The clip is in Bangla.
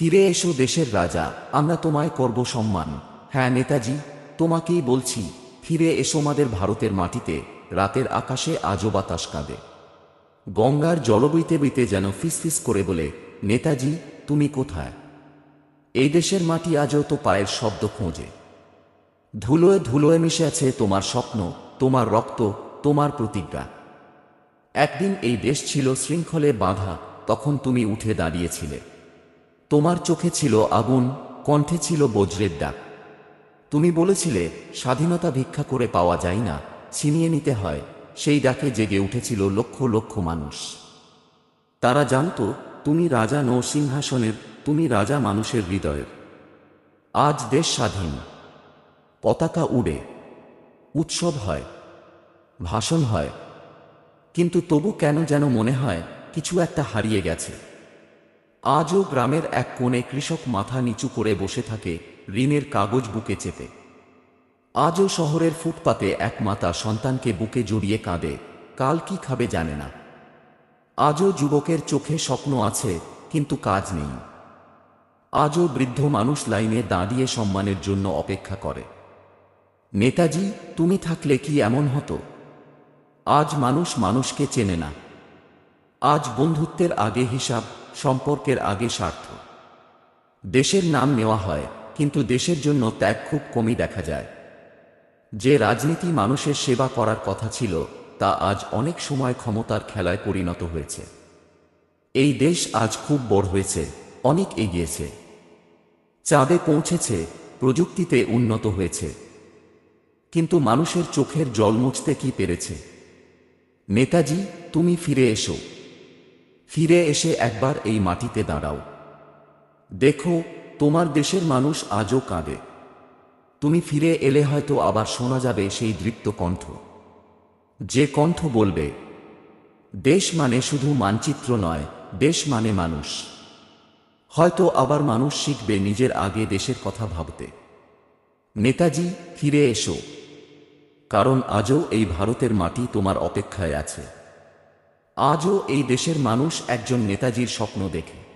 ফিরে এসো দেশের রাজা, আমরা তোমায় করব সম্মান। হ্যাঁ নেতাজি, তোমাকেই বলছি, ফিরে এসো আমাদের ভারতের মাটিতে, রাতের আকাশে আজও বাতাস কাঁদে। গঙ্গার জল বইতে বইতে যেন ফিসফিস করে বলে, নেতাজি, তুমি কোথায়? এই দেশের মাটি আজও তো পায়ের শব্দ খোঁজে। ধুলোয় ধুলোয় মিশে আছে তোমার স্বপ্ন, তোমার রক্ত, তোমার প্রতিজ্ঞা। একদিন এই দেশ ছিল শৃঙ্খলে বাঁধা, তখন তুমি উঠে দাঁড়িয়েছিলে। তোমার চোখে ছিল আগুন, কণ্ঠে ছিল বজ্রের ডাক। তুমি বলেছিলে, স্বাধীনতা ভিক্ষা করে পাওয়া যায় না, ছিনিয়ে নিতে হয়, সেই ডাকে জেগে উঠেছিল লক্ষ লক্ষ মানুষ। তারা জানত, তুমি রাজা নৌ সিংহাসনের তুমি রাজা মানুষের হৃদয়ের। আজ দেশ স্বাধীন। পতাকা উড়ে। উৎসব হয়। ভাষণ হয়। কিন্তু তবু কেন যেন মনে হয়, কিছু একটা হারিয়ে গেছে। আজও গ্রামের এক কোণে কৃষক মাথা নিচু করে বসে থাকে ঋণের কাগজ বুকে চেপে। আজও শহরের ফুটপাতে এক মাতা সন্তানকে বুকে জড়িয়ে কাঁদে, কাল কি খাবে জানে না। আজও যুবকের চোখে স্বপ্ন আছে, কিন্তু কাজ নেই। আজও বৃদ্ধ মানুষ লাইনে দাঁড়িয়ে সম্মানের জন্য অপেক্ষা করে। নেতাজি, তুমি থাকলে কি এমন হতো? আজ মানুষ মানুষকে চেনে না। আজ বন্ধুত্বের আগে হিসাব সম্পর্কের আগে স্বার্থ। দেশের নাম নেওয়া হয়, কিন্তু দেশের জন্য ত্যাগ খুব কমই দেখা যায়। যে রাজনীতি মানুষের সেবা করার কথা ছিল, তা আজ অনেক সময় ক্ষমতার খেলায় পরিণত হয়েছে। এই দেশ আজ খুব বড় হয়েছে, অনেক এগিয়েছে। চাঁদে পৌঁছেছে, প্রযুক্তিতে উন্নত হয়েছে। কিন্তু মানুষের চোখের জল মুছতে কি পেরেছে? নেতাজি, তুমি ফিরে এসো। ফিরে এসে একবার এই মাটিতে দাঁড়াও। দেখো, তোমার দেশের মানুষ আজও কাঁদে। তুমি ফিরে এলে হয়তো আবার শোনা যাবে সেই দৃপ্ত কণ্ঠ। যে কণ্ঠ বলবে, দেশ মানে শুধু মানচিত্র নয়, দেশ মানে মানুষ। হয়তো আবার মানুষ শিখবে নিজের আগে দেশের কথা ভাবতে। নেতাজি, ফিরে এসো। কারণ আজও এই ভারতের মাটি তোমার অপেক্ষায় আছে। আজও এই দেশের মানুষ একজন নেতাজির স্বপ্ন দেখে।